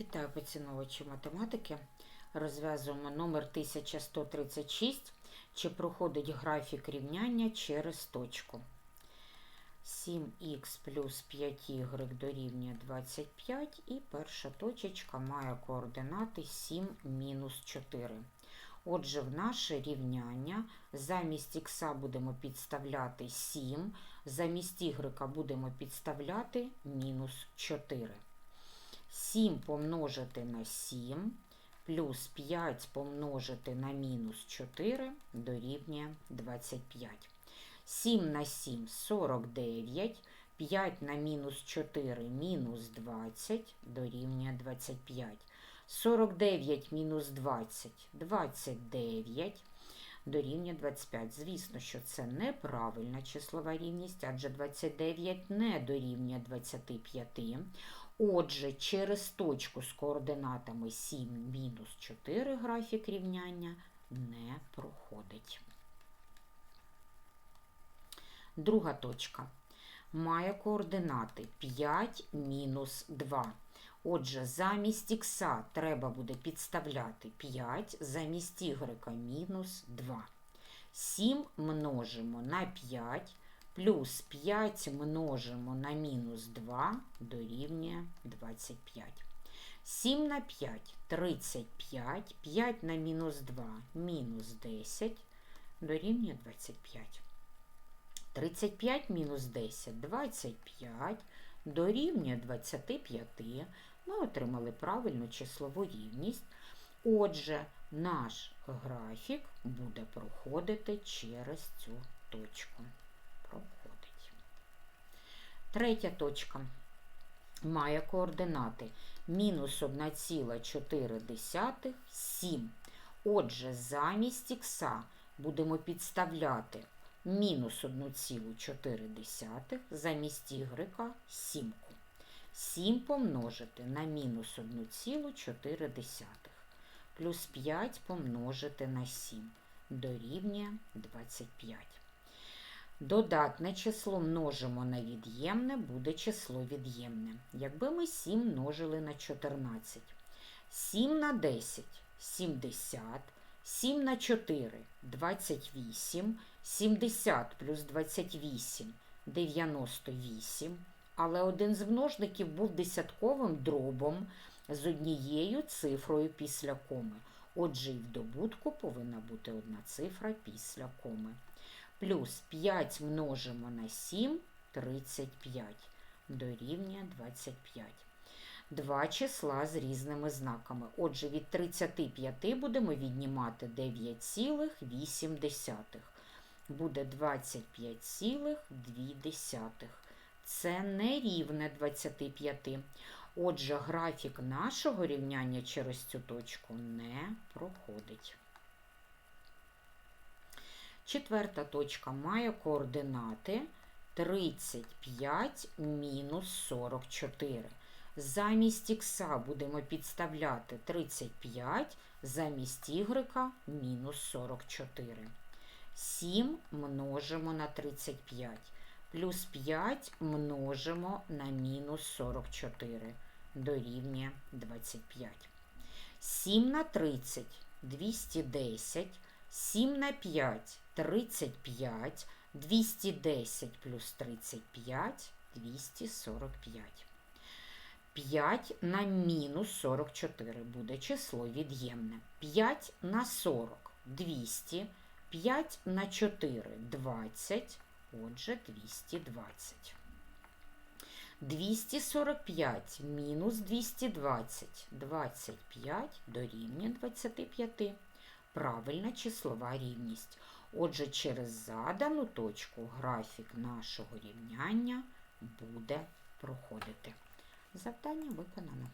Вітаю поціновувачі математики. Розв'язуємо номер 1136. Чи проходить графік рівняння через точку. 7х плюс 5y дорівнює 25 і перша точечка має координати 7 мінус 4. Отже, в наше рівняння замість х будемо підставляти 7, замість y будемо підставляти мінус 4. 7 помножити на 7 плюс 5 помножити на мінус 4 дорівнює 25. 7 на 7 49, 5 на мінус 4 мінус 20 дорівнює 25. 49 мінус 20 29 дорівнює 25. Звісно, що це неправильна числова рівність, адже 29 не дорівнює 25. Отже, через точку з координатами 7 мінус 4 графік рівняння не проходить. Друга точка має координати 5 мінус 2. Отже, замість х треба буде підставляти 5, замість y мінус 2. 7 множимо на 5 плюс 5 множимо на мінус 2 дорівнює 25. 7 на 5 35, 5 на мінус 2 мінус 10 дорівнює 25. 35 мінус 10 25 дорівнює 25. Ми отримали правильну числову рівність. Отже, наш графік буде проходити через цю точку проходить. Третя точка має координати мінус 1,4, 7. Отже, замість х будемо підставляти мінус 1,4, замість y 7. 7 помножити на мінус 1,4 плюс 5 помножити на 7 дорівнює 25. Додатне число множимо на від'ємне, буде число від'ємне. Якби ми 7 множили на 14. 7 на 10 70, 7 на 4 28, 70 плюс 28 98. Але один з множників був десятковим дробом з однією цифрою після коми. Отже, і в добутку повинна бути одна цифра після коми плюс 5 множимо на 7 35 дорівнює 25. Два числа з різними знаками. Отже, від 35 будемо віднімати 9,8. Буде 25,2. Це не рівне 25. Отже, графік нашого рівняння через цю точку не проходить. Четверта точка має координати 35 мінус 44. Замість х будемо підставляти 35, замість y мінус 44. 7 множимо на 35. Плюс 5 множимо на мінус 44. Дорівнює 25. 7 на 30 210. 7 на 5 35, 210 плюс 35 245. 5 на мінус 44 буде число від'ємне. 5 на 40 200, 5 на 4 20, отже 220. 245 мінус 220, 25 дорівнює 25 правильна числова рівність. Отже, через задану точку графік нашого рівняння буде проходити. Завдання виконано.